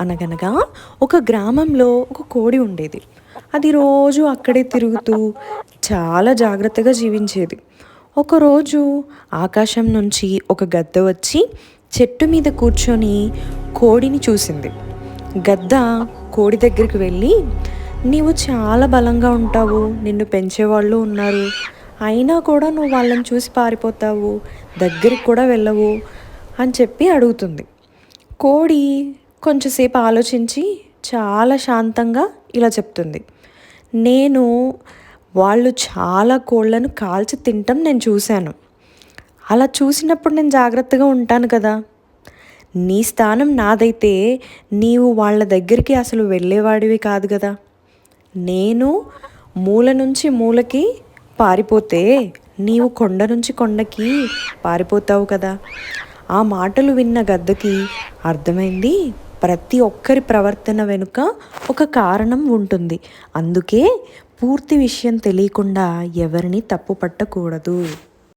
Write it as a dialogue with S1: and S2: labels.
S1: అనగనగా ఒక గ్రామంలో ఒక కోడి ఉండేది. అది రోజు అక్కడే తిరుగుతూ చాలా జాగ్రత్తగా జీవించేది. ఒకరోజు ఆకాశం నుంచి ఒక గద్ద వచ్చి చెట్టు మీద కూర్చొని కోడిని చూసింది. గద్ద కోడి దగ్గరికి వెళ్ళి నీవు చాలా బలంగా ఉంటావు నిన్ను పెంచేవాళ్ళు ఉన్నారు. అయినా కూడా నువ్వు వాళ్ళని చూసి పారిపోతావు దగ్గరికి కూడా వెళ్ళవు అని చెప్పి అడుగుతుంది. కోడి కొంచెంసేపు ఆలోచించి చాలా శాంతంగా ఇలా చెప్తుంది. నేను వాళ్ళు చాలా కోళ్ళను కాల్చి తింటాం నేను చూశాను. అలా చూసినప్పుడు నేను జాగ్రత్తగా ఉంటాను కదా. నీ స్థానం నాదైతే నీవు వాళ్ళ దగ్గరికి అసలు వెళ్ళేవాడివి కాదు కదా. నేను మూల నుంచి మూలకి పారిపోతే నీవు కొండ నుంచి కొండకి పారిపోతావు కదా. ఆ మాటలు విన్న గద్దకి అర్థమైంది? ప్రతి ఒక్కరి ప్రవర్తన వెనుక ఒక కారణం ఉంటుంది. అందుకే పూర్తి విషయం తెలియకుండా ఎవరిని తప్పు పట్టకూడదు.